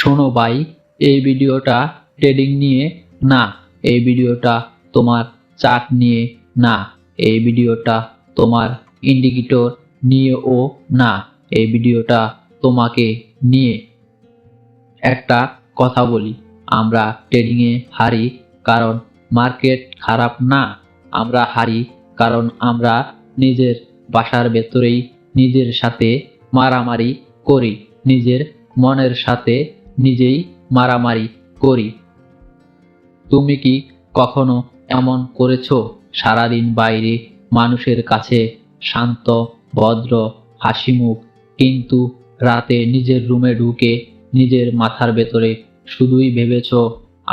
শোনো ভাই, এই ভিডিওটা ট্রেডিং নিয়ে না, এই ভিডিওটা তোমার চার্ট নিয়ে না, এই ভিডিওটা তোমার ইন্ডিকেটর নিয়েও না, এই ভিডিওটা তোমাকে নিয়ে একটা কথা বলি। আমরা ট্রেডিংয়ে হারি কারণ মার্কেট খারাপ না, আমরা হারি কারণ আমরা নিজের বাসার ভেতরেই নিজের সাথে মারামারি করি, নিজের মনের সাথে নিজেই মারামারি করি। তুমি কি কখনো এমন করেছ সারাদিন বাইরে মানুষের কাছে শান্ত, ভদ্র, হাসিমুখ, কিন্তু রাতে নিজের রুমে ঢুকে নিজের মাথার ভেতরে শুধুই ভেবেছ,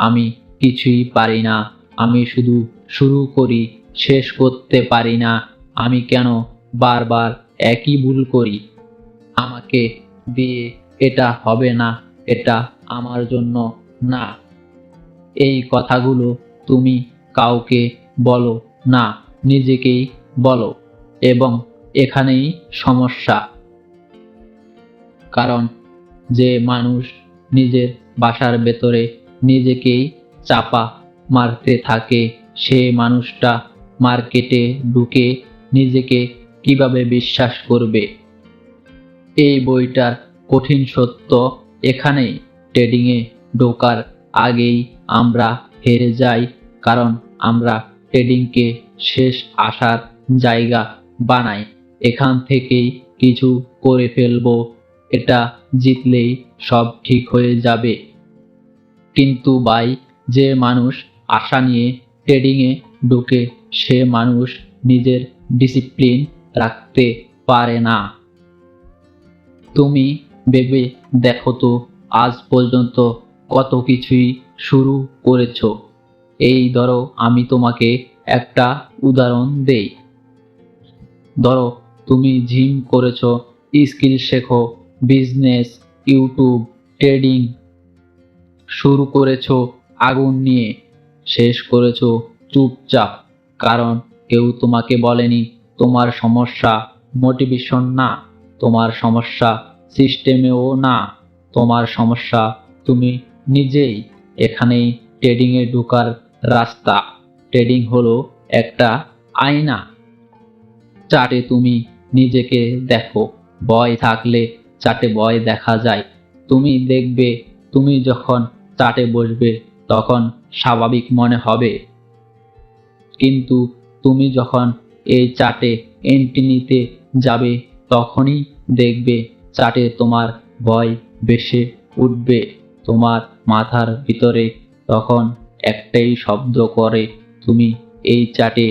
আমি কিছুই পারি না, আমি শুধু শুরু করি, শেষ করতে পারি না, আমি কেন বারবার একই ভুল করি? আমাকে দিয়ে এটা হবে না। এটা আমার জন্য না। এই কথাগুলো তুমি কাউকে বলো না, নিজেকেই বলো এবং এখানেই সমস্যা। কারণ যে মানুষ নিজের বাসার ভেতরে নিজেকেই চাপা মারতে থাকে, সে মানুষটা মার্কেটে ঢুকে নিজেকে কীভাবে বিশ্বাস করবে? এই বইটার কঠিন সত্য এখানেই ট্রেডিংয়ে ঢোকার আগেই আমরা হেরে যাই, কারণ আমরা ট্রেডিংকে শেষ আসার জায়গা বানাই। এখান থেকেই কিছু করে ফেলব, এটা জিতলেই সব ঠিক হয়ে যাবে। কিন্তু ভাই, যে মানুষ আশা নিয়ে ট্রেডিংয়ে ঢুকে, সে মানুষ নিজের ডিসিপ্লিন রাখতে পারে না। তুমি ভেবে দেখো তো, আজ পর্যন্ত কত কিছুই শুরু করেছ। এই ধরো, আমি তোমাকে একটা উদাহরণ দেই। ধরো, তুমি জিম করেছ, স্কিল শেখো, বিজনেস, ইউটিউব, ট্রেডিং শুরু করেছ, আগুন নিয়ে। শেষ করেছ, চুপচাপ, কারণ কেউ তোমাকে বলেনি, তোমার সমস্যা মোটিভেশন না, তোমার সমস্যা সিস্টেমেও না, তোমার সমস্যা তুমি নিজেই এখানেই ট্রেডিংয়ে ঢোকার রাস্তা। ট্রেডিং হলো একটা আয়না। চাটে তুমি নিজেকে দেখো। ভয় থাকলে চাটে ভয় দেখা যায়। তুমি দেখবে, তুমি যখন চাটে বসবে, তখন স্বাভাবিক মনে হবে। কিন্তু তুমি যখন এই চাটে এন্ট্রি নিতে যাবে, তখনই দেখবে চাটে তোমার ভয় বেশে উঠবে তোমার মাথার ভিতরে। তখন একটাই শব্দ করে, তুমি এই চাটে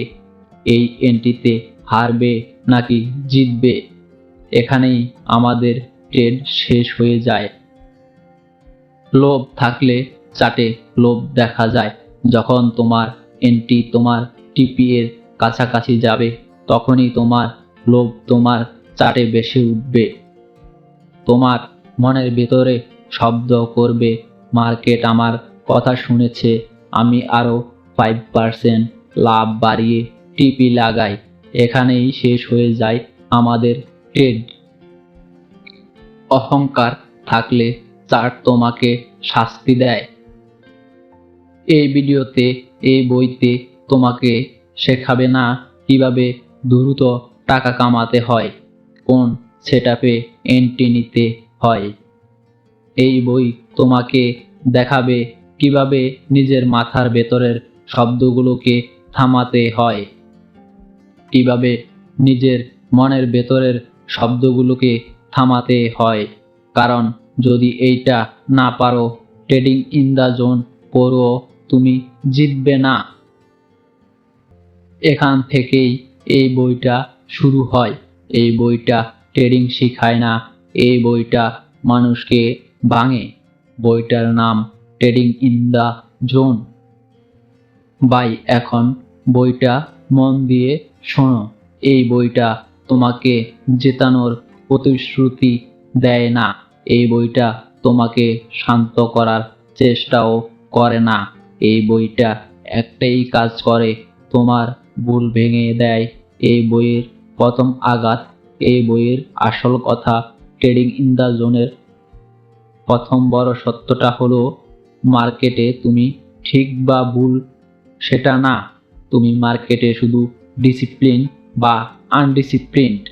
এই এন্ট্রিতে হারবে নাকি জিতবে? এখানেই আমাদের ট্রেড শেষ হয়ে যায়। লোভ থাকলে চাটে লোভ দেখা যায়। যখন তোমার এন্ট্রি তোমার টিপি এর কাছাকাছি যাবে, তখনই তোমার লোভ তোমার চাটে বেশি উঠবে। তোমার মনের ভেতরে শব্দ করবে। মার্কেট আমার কথা শুনেছে, আমি আরও ফাইভ পার্সেন্ট লাভ বাড়িয়ে টিপি লাগাই। এখানেই শেষ হয়ে যায় আমাদের ট্রেড অহংকার থাকলে চার্ট তোমাকে শাস্তি দেয়। এই ভিডিওতে, এই বইতে তোমাকে শেখাবে না কীভাবে দ্রুত টাকা কামাতে হয়, কোন সেটআপে এন্ট্রি নিতে হয়। এই বই তোমাকে দেখাবে কীভাবে নিজের মাথার ভেতরের শব্দগুলোকে থামাতে হয়। কীভাবে নিজের মনের ভেতরের শব্দগুলোকে থামাতে হয়। কারণ যদি এইটা না পারো ট্রেডিং ইন দ্য জোন পড়ো, তুমি জিতবে না। এখান থেকেই এই বইটা শুরু হয়। এই বইটা ট্রেডিং শিখায় না। এই বইটা মানুষকে ভাঙে। বইটার নাম trading in the zone by এখন বইটা মন দিয়ে শোনো। এই বইটা তোমাকে জেতানোর প্রতিশ্রুতি দেয় না। এই বইটা তোমাকে শান্ত করার চেষ্টাও করে না। এই বইটা একটাই কাজ করে, তোমার ভুল ভেঙে দেয়। এই বইয়ের প্রথম আঘাত এই বইয়ের আসল কথা ট্রেডিং ইন দ্য জোনের প্রথম বড় সত্যটা হলো, মার্কেটে তুমি ঠিক বা ভুল সেটা না। তুমি মার্কেটে শুধু ডিসিপ্লিন বা আনডিসিপ্লিনড।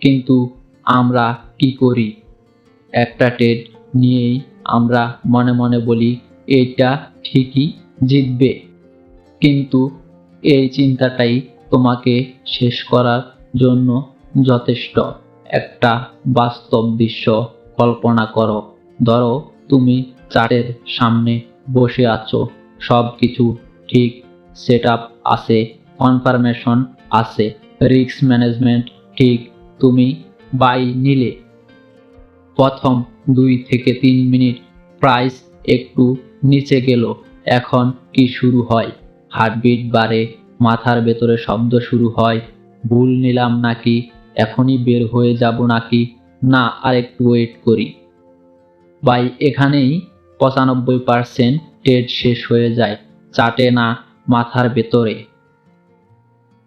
কিন্তু আমরা কি করি? একটা ট্রেড নিয়েই আমরা মনে মনে বলি এটা ঠিকই জিতবে। কিন্তু এই চিন্তাটাই তোমাকে শেষ করার জন্য যথেষ্ট। একটা বাস্তব দৃশ্য কল্পনা করো। ধরো, তুমি চার্টের সামনে বসে আছো। সব কিছু ঠিক সেট আপ আছে, কনফার্মেশন আছে, রিস্ক ম্যানেজমেন্ট ঠিক, তুমি বাই নিলে। প্রথম দুই থেকে তিন মিনিট প্রাইস একটু নিচে গেল। এখন কি শুরু হয়? হার্টবিট বাড়ে, মাথার ভেতরে শব্দ শুরু হয়। ভুল নিলাম নাকি? এখনই বের হয়ে যাব নাকি? না আরেকটু ওয়েট করি। বাই এখানেই পঁচানব্বই পার্সেন্ট ট্রেড শেষ হয়ে যায়, চাটে না মাথার ভেতরে।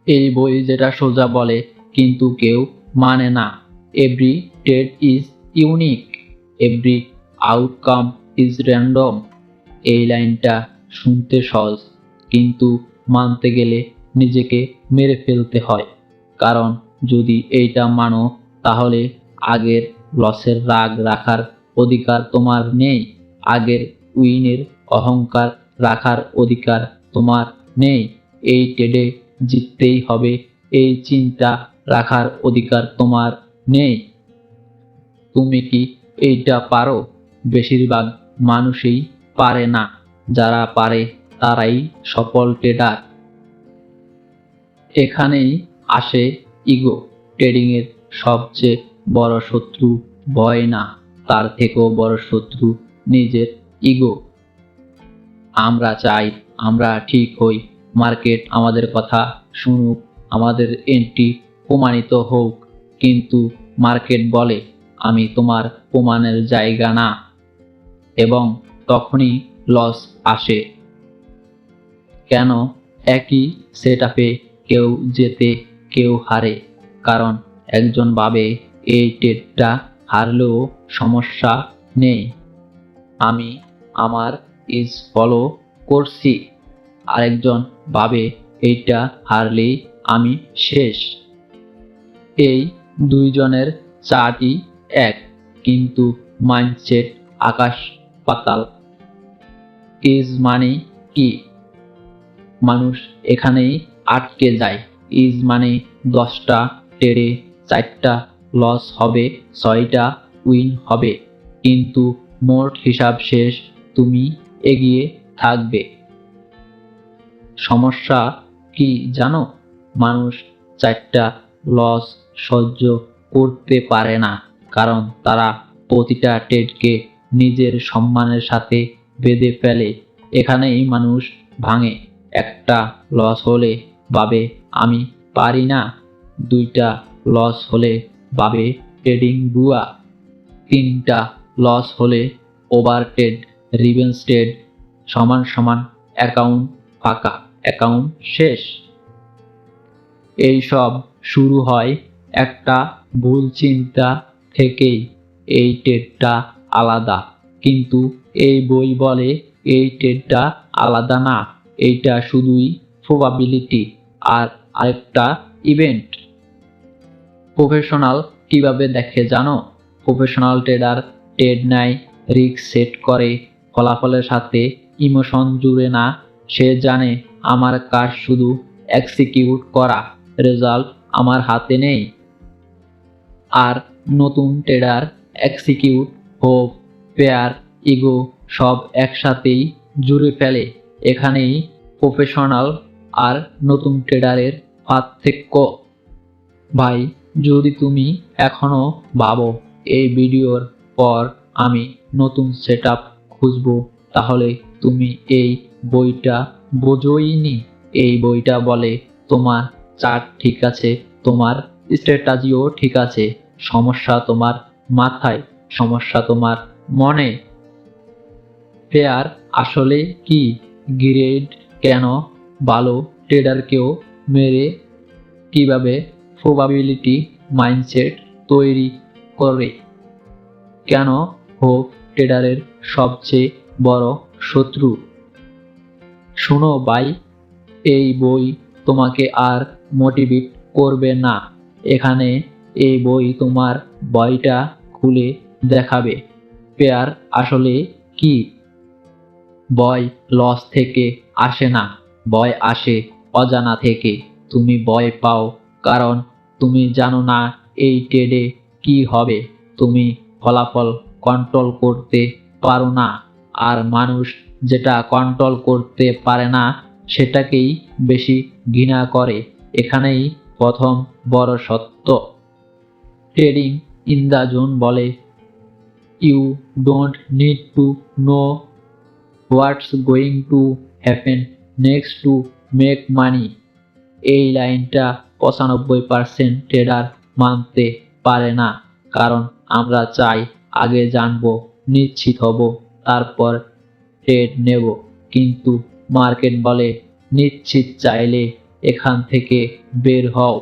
এই বই যেটা সোজা বলে, কিন্তু কেউ মানে না। Every trade is unique every outcome is random এই লাইনটা শুনতে সহজ, কিন্তু মানতে গেলে নিজেকে মেরে ফেলতে হয়। কারণ যদি এইটা মানো, তাহলে আগের লসের রাগ রাখার অধিকার তোমার নেই, আগের উইনের অহংকার রাখার অধিকার তোমার নেই। এই ট্রেডে জিততেই হবে, এই চিন্তা রাখার অধিকার তোমার নেই। তুমি কি এইটা পারো? বেশিরভাগ মানুষই পারে না, যারা পারে তারাই সফল ট্রেডার এখানেই আসে ইগো। ট্রেডিংয়ের সবচেয়ে বড় শত্রু ভয় না, তার থেকেও বড় শত্রু নিজের ইগো। আমরা চাই, আমরা ঠিক হই, মার্কেট আমাদের কথা শুনুক, আমাদের এন্ট্রি প্রমাণিত হোক। কিন্তু মার্কেট বলে, আমি তোমার প্রমাণের জায়গা না। এবং তখনই লস আসে। কেন একই সেট আপে কেউ জেতে কেউ হারে, কারণ একজন ভাবে, এই ট্রেডটা হারলেও সমস্যা নেই। আমি আমার ইজ ফলো করছি। আরেকজন ভাবে, এইটা হারলেই আমি শেষ। এই দুইজনের চাটি এক, কিন্তু মাইন্ডসেট আকাশ পাতাল। ইজ মানে কি? মানুষ এখানেই আটকে যায়। ইজ মানে দশটা টেরে চারটা, লস হবে, ছয়টা, উইন হবে। কিন্তু মোট হিসাব শেষ, তুমি এগিয়ে থাকবে। সমস্যা কি জানো? মানুষ চারটা লস সহ্য করতে পারে না, কারণ তারা প্রতিটা ট্রেডকে নিজের সম্মানের সাথে বেঁধে ফেলে। এখানেই মানুষ ভাঙে। একটা লস হলে ভাবে আমি পারি না। দুইটা লস হলে ভাবে ট্রেডিং বুয়া তিনটা লস হলে ওভার ট্রেড রিভেন্স সমান সমান অ্যাকাউন্ট ফাঁকা, অ্যাকাউন্ট শেষ। এই সব শুরু হয় একটা ভুল চিন্তা থেকেই। এই ট্রেডটা আলাদা। কিন্তু এই বই বলে এই ট্রেডটা আলাদা না। এইটা শুধুই প্রবাবিলিটি আর আরেকটা ইভেন্ট প্রফেশনাল কীভাবে দেখে জানো? প্রফেশনাল ট্রেডার ট্রেড নেয় রিস্ক সেট করে, ফলাফলের সাথে ইমোশন জুড়ে না। সে জানে আমার কাজ শুধু এক্সিকিউট করা রেজাল্ট আমার হাতে নেই। আর নতুন trader execute hope fear ego সব একসাথেই জুড়ে ফেলে। এখানেই প্রফেশনাল আর নতুন ট্রেডারের পার্থক্য। ভাই, যদি তুমি এখনও ভাবো এই ভিডিওর পর আমি নতুন সেট আপ খুঁজবো, তাহলে তুমি এই বইটা বোঝোইনি? এই বইটা বলে তোমার চার্ট ঠিক আছে, তোমার স্ট্র্যাটাজিও ঠিক আছে, সমস্যা তোমার মাথায়, সমস্যা তোমার মনে। পেয়ার আসলে কি? গ্রেড কেন ভালো ট্রেডারকেও মেরে কীভাবে প্রবাবিলিটি মাইন্ডসেট তৈরি করে? কেন হোক ট্রেডারের সবচেয়ে বড় শত্রু? শোনো ভাই, এই বই তোমাকে আর মোটিভেট করবে না। এখানে এই বই তোমার বইটা খুলে দেখাবে। পেয়ার আসলে কি? বয় লস থেকে আসে না। ভয় আসে অজানা থেকে। তুমি ভয় পাও, কারণ তুমি জানো না এই ট্রেডে কি হবে। তুমি ফলাফল কন্ট্রোল করতে পারো না, আর মানুষ যেটা কন্ট্রোল করতে পারে না, সেটাকেই বেশি ঘৃণা করে। এখানেই প্রথম বড় সত্য। ট্রেডিং ইন দ্য জোন বলে you don't need to know what's going to happen next to make money এই লাইনটা পঁচানব্বই পার্সেন্ট ট্রেডার মানতে পারে না, কারণ আমরা চাই আগে জানব, নিশ্চিত হব, তারপর ট্রেড নেব। কিন্তু মার্কেট বলে, নিশ্চিত চাইলে এখান থেকে বের হও।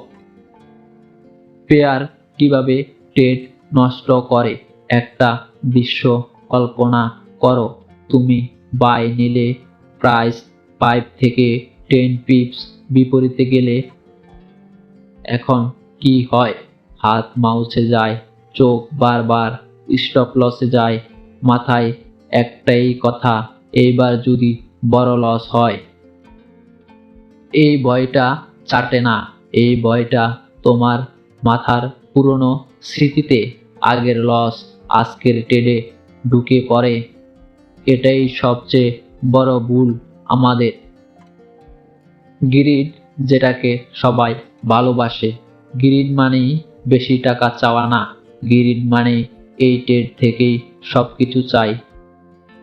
পেয়ার কীভাবে ট্রেড নষ্ট করে? একটা দৃশ্য কল্পনা করো। তুমি বাই নিলে প্রাইস ফাইভ থেকে টেন পিপস বিপরীতে গেলে এখন কি হয়? হাত মাউসে যায়, চোখ বারবার স্টপ লসে যায়, মাথায় একটাই কথা, এইবার যদি বড় লস হয়। এই বয়টা চাটে না, এই বয়টা তোমার মাথার পুরনো স্মৃতিতে আগের লস আজকের ট্রেডে ঢুকে পড়ে। এটাই সবচেয়ে বড় ভুল। আমাদের গিরিড যেটাকে সবাই ভালোবাসে। গিরিড মানেই বেশি টাকা চাওয়া না। গিরিড মানে এই ট্রেড থেকেই সব কিছু চাই।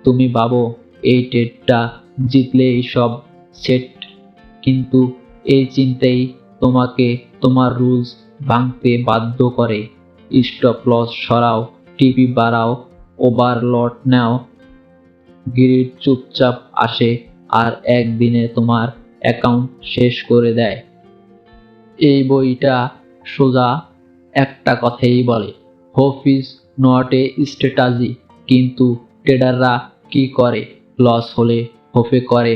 তুমি ভাবো, এই টেটটা জিতলে এই সব সেট, কিন্তু এই চিন্তাই তোমাকে তোমার রুলস ভাঙতে বাধ্য করে। স্টপ লস সরাও, টিভি বাড়াও ওভারলট নাও। গিরিড চুপচাপ আসে। আর একদিনে তোমার অ্যাকাউন্ট শেষ করে দেয়। এই বইটা সোজা একটা কথাই বলে hope is not a strategy কিন্তু ট্রেডাররা কি করে? লস হলে হোপে করে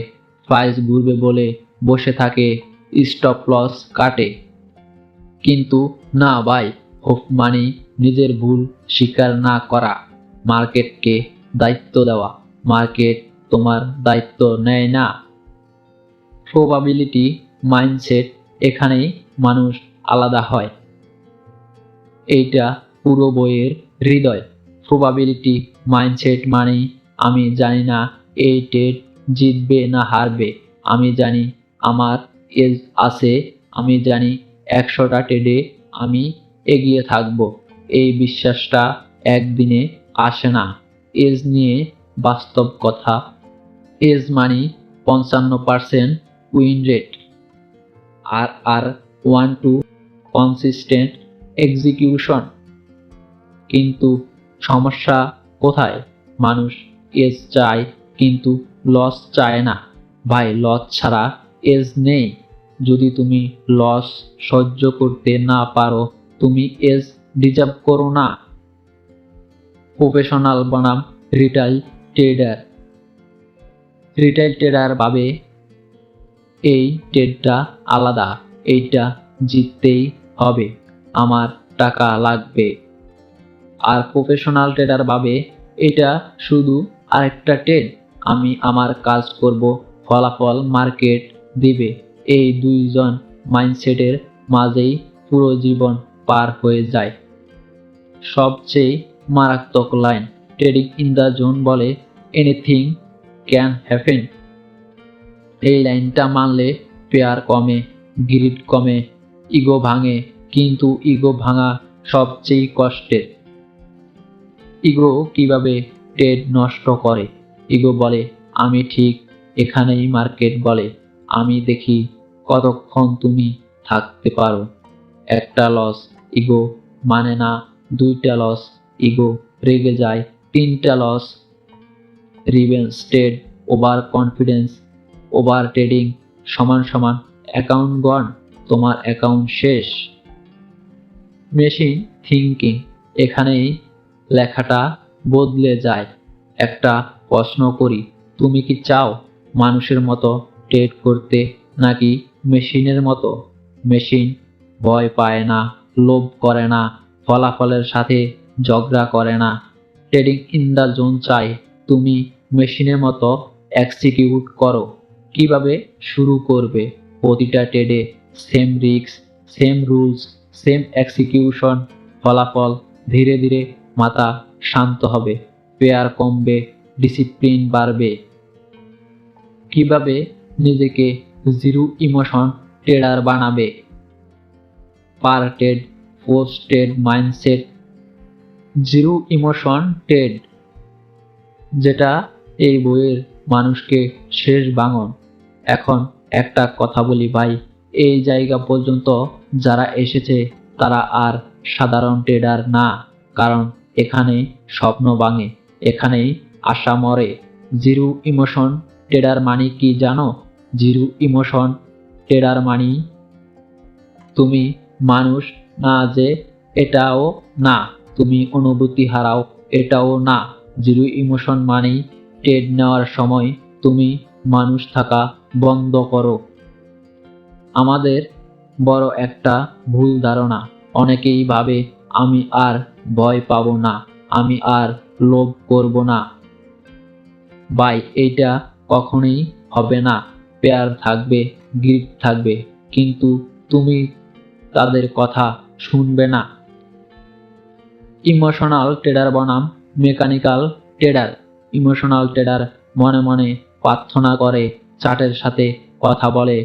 প্রাইস ঘুরবে বলে বসে থাকে স্টপ লস কাটে। কিন্তু না ভাই হোপ মানে নিজের ভুল স্বীকার না করা, মার্কেটকে দায়িত্ব দেওয়া। মার্কেট তোমার দায়িত্ব নেয় না। প্রবাবিলিটি মাইন্ডসেট এখানেই মানুষ আলাদা হয়। এইটা পুরো বইয়ের হৃদয়। প্রবাবিলিটি মাইন্ডসেট মানে আমি জানি না এই ট্রেড জিতবে না হারবে। আমি জানি আমার এজ আছে, আমি জানি একশোটা ট্রেডে আমি এগিয়ে থাকব। এই বিশ্বাসটা একদিনে আসে না। এজ নিয়ে বাস্তব কথা এজ মানি পঞ্চান্ন পার্সেন্ট উইন রেট আর R one two consistent execution কিন্তু সমস্যা কোথায়? মানুষ এজ চায়, কিন্তু লস চায় না। ভাই, লস ছাড়া এজ নেই। যদি তুমি লস সহ্য করতে না পারো, তুমি এজ ডিজার্ভ করো না। প্রফেশনাল বনাম রিটাইল ট্রেডার। রিটাইল ট্রেডার ভাবে এই ট্রেডটা আলাদা। এইটা জিততেই হবে। আমার টাকা লাগবে। আর প্রফেশনাল ট্রেডার ভাবে এটা শুধু আরেকটা ট্রেড আমি আমার কাজ করব, ফলাফল মার্কেট দিবে। এই দুইজন মাইন্ডসেটের মাঝেই পুরো জীবন পার হয়ে যায়। সবচেয়ে মারাত্মক line trading in the zone বলে এনিথিং ক্যান হ্যাপেন এই লাইনটা মানলে পেয়ার কমে গ্রিড কমে, ইগো ভাঙে, কিন্তু ইগো ভাঙা সবচেয়ে কষ্টের ইগো কীভাবে ট্রেড নষ্ট করে? ইগো বলে, আমি ঠিক এখানেই মার্কেট বলে, আমি দেখি কতক্ষণ তুমি থাকতে পারো। একটা লস ইগো মানে না, দুইটা লস ইগো রেগে যায়, তিনটা loss revenge trade over confidence over trading সমান সমান অ্যাকাউন্ট গন তোমার অ্যাকাউন্ট শেষ। মেশিন থিঙ্কিং এখানেই লেখাটা বদলে যায়। একটা প্রশ্ন করি, তুমি কি চাও মানুষের মতো ট্রেড করতে নাকি মেশিনের মতো? মেশিন ভয় পায় না, লোভ করে না, ফলাফলের সাথে ঝগড়া করে না। ট্রেডিং ইন দ্য জোন চাই। তুমি মেশিনের মতো এক্সিকিউট করো। কীভাবে? শুরু করবে। প্রতিটা ট্রেডে সেম রিক্স সেম রুলস সেম এক্সিকিউশন ফলাফল ধীরে ধীরে মাথা শান্ত হবে। পেয়ার কমবে ডিসিপ্লিন বাড়বে। কীভাবে? নিজেকে জিরো ইমোশন ট্রেডার বানাবে। Per trade post trade mindset zero emotion trade যেটা এই বইয়ের মানুষকে শেষ ভাঙন এখন একটা কথা বলি ভাই, এই জায়গা পর্যন্ত যারা এসেছে তারা আর সাধারণ ট্রেডার না, কারণ এখানে স্বপ্ন ভাঙে, এখানেই আশা মরে। জিরো ইমোশন ট্রেডার মানি কি জানো? জিরো ইমোশন ট্রেডার মানি তুমি মানুষ না যে এটাও না, তুমি অনুভূতি হারাও, এটাও না। জিরো ইমোশন মানেই ট্রেড নেওয়ার সময় তুমি মানুষ থাকা বন্ধ করো। আমাদের বড় একটা ভুল ধারণা। অনেকেই ভাবে, আমি আর ভয় পাব না, আমি আর লোভ করব না। বাই এটা কখনোই হবে না। পেয়ার থাকবে গ্রিপ থাকবে, কিন্তু তুমি তাদের কথা শুনবে না। ইমোশনাল ট্রেডার বনাম মেকানিক্যাল ট্রেডার ইমোশনাল ট্রেডার মনে মনে প্রার্থনা করে চার্টের সাথে কথা বলে,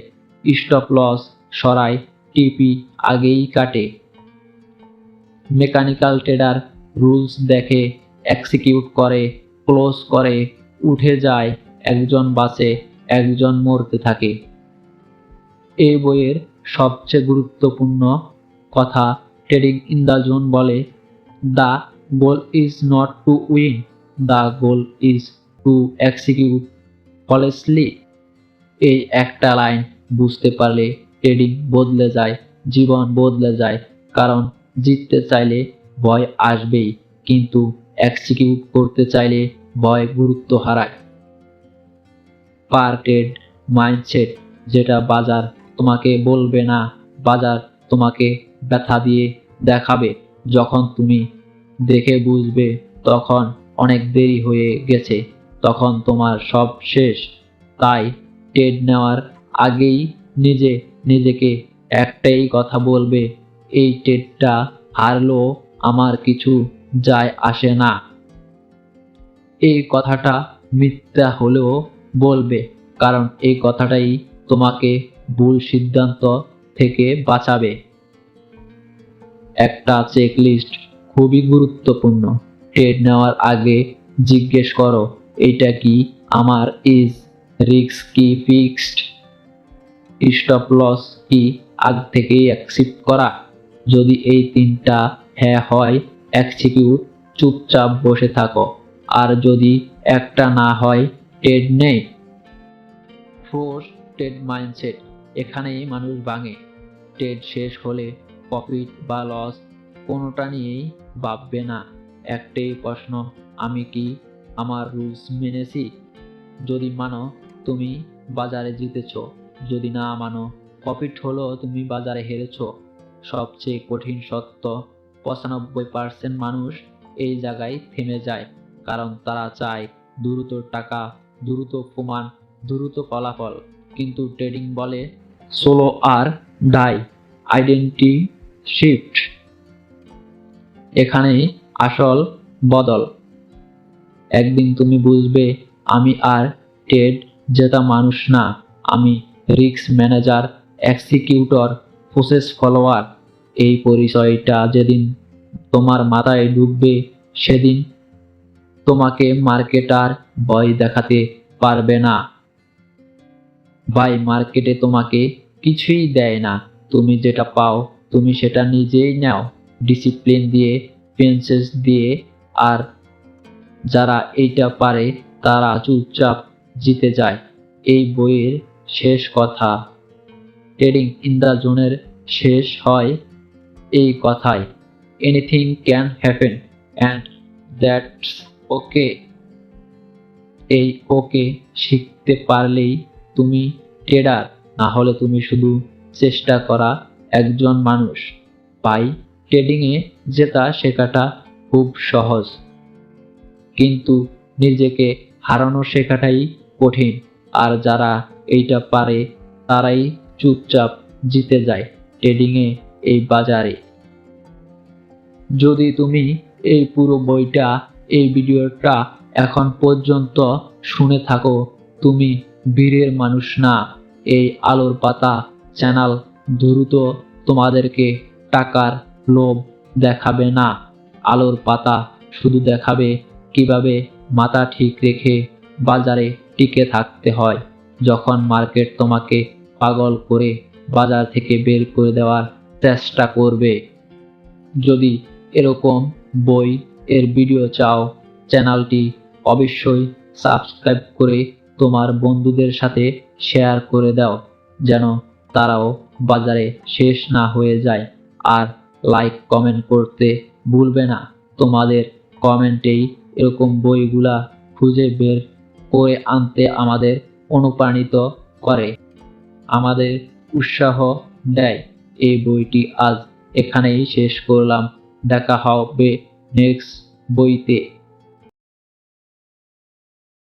স্টপ লস সরায় টিপি আগেই কাটে। মেকানিক্যাল ট্রেডার রুলস দেখে, এক্সিকিউট করে, ক্লোজ করে, উঠে যায়, একজন বাসে একজন মরতে থাকে। এই বইয়ের সবচেয়ে গুরুত্বপূর্ণ কথা ট্রেডিং ইন জোন বলে, the goal is not to win the goal is to execute flawlessly এই একটা লাইন বুঝতে পারলে ট্রেডিং বদলে যায়, জীবন বদলে যায়। কারণ জিততে চাইলে ভয় আসবেই, কিন্তু এক্সিকিউট করতে চাইলে ভয় গুরুত্ব হারায়। পার ট্রেড মাইন্ডসেট যেটা বাজার তোমাকে বলবে না, বাজার তোমাকে ব্যথা দিয়ে দেখাবে। যখন তুমি দেখে বুঝবে তখন অনেক দেরি হয়ে গেছে, তখন তোমার সব শেষ। তাই ট্রেড নেওয়ার আগেই নিজে নিজেকে একটাই কথা বলবে, এই ট্রেডটা হারলেও আমার কিছু যায় আসে না। এই কথাটা মিথ্যা হলেও বলবে, কারণ এই কথাটাই তোমাকে ভুল সিদ্ধান্ত থেকে বাঁচাবে। একটা চেকলিস্ট খুবই গুরুত্বপূর্ণ। ট্রেড নেওয়ার আগে জিজ্ঞেস করো, এটা কি আমার ইজ রিক্স কি ফিক্সড স্টপ লস কি আগ থেকেই অ্যাকসেপ্ট করা? যদি এই তিনটা হ্যাঁ হয় এক্সিকিউট চুপচাপ বসে থাকো। আর যদি একটা না হয় ট্রেড নেই। ফোর্স ট্রেড মাইন্ডসেট এখানেই মানুষ ভাঙে। ট্রেড শেষ হলে প্রফিট বা লস কোনোটা নিয়েই ভাববে না। একটাই প্রশ্ন, আমি কি আমার রুলস মেনেছি? যদি মানো, তুমি বাজারে জিতেছ। যদি না মানো প্রফিট হলো তুমি বাজারে হেরেছ। সবচেয়ে কঠিন সত্য, পঁচানব্বই পার্সেন্ট মানুষ এই জায়গায় থেমে যায়, কারণ তারা চায় দ্রুত টাকা, দ্রুত প্রমাণ, দ্রুত ফলাফল। কিন্তু ট্রেডিং বলে সোলো আর ডাই আইডেন্টি শিফট এখানেই আসল বদল। একদিন তুমি বুঝবে, আমি আর ট্রেড জেতা মানুষ না। আমি risk manager, executor, process follower. এই পরিচয়টা যেদিন তোমার মাথায় ঢুকবে, সেদিন তোমাকে মার্কেটার ভয় দেখাতে পারবে না। ভাই, মার্কেটে তোমাকে কিছুই দেয় না। তুমি যেটা পাও, তুমি সেটা নিজেই নাও। ডিসিপ্লিন দিয়ে পেন্সেস দিয়ে, আর যারা এইটা পারে, তারা চুপচাপ জিতে যায়। এই বইয়ের শেষ কথা ট্রেডিং ইন দ্য জোনের শেষ হয় এই কথায় anything can happen, and that's okay. এই ওকে শিখতে পারলেই তুমি ট্রেডার না হলে তুমি শুধু চেষ্টা করা একজন মানুষ। পাই ট্রেডিংয়ে জেতা শেখাটা খুব সহজ। কিন্তু নিজেকে হারানো শেখাটাই কঠিন, আর যারা এইটা পারে, তারাই চুপচাপ জিতে যায় ট্রেডিংয়ে এই বাজারে। যদি তুমি এই পুরো বইটা, এই ভিডিওটা এখন পর্যন্ত শুনে থাকো, তুমি বীরের মানুষ না। এই আলোর পাতা চ্যানেল দ্রুত তোমাদেরকে টাকার লোভ দেখাবে না। আলোর পাতা শুধু দেখাবে কীভাবে মাথা ঠিক রেখে বাজারে টিকে থাকতে হয়। যখন মার্কেট তোমাকে পাগল করে বাজার থেকে বের করে দেওয়ার চেষ্টা করবে। যদি এরকম বই এর ভিডিও চাও, চ্যানেলটি অবশ্যই সাবস্ক্রাইব করে তোমার বন্ধুদের সাথে শেয়ার করে দাও, যেন তারাও বাজারে শেষ না হয়ে যায়। আর লাইক কমেন্ট করতে ভুলবে না। তোমাদের কমেন্টেই এরকম বইগুলা খুঁজে বের করে আনতে আমাদের অনুপ্রাণিত করে। আমাদের উৎসাহ দেয়। এই বইটি আজ এখানেই শেষ করলাম। দেখা হবে নেক্সট বইতে।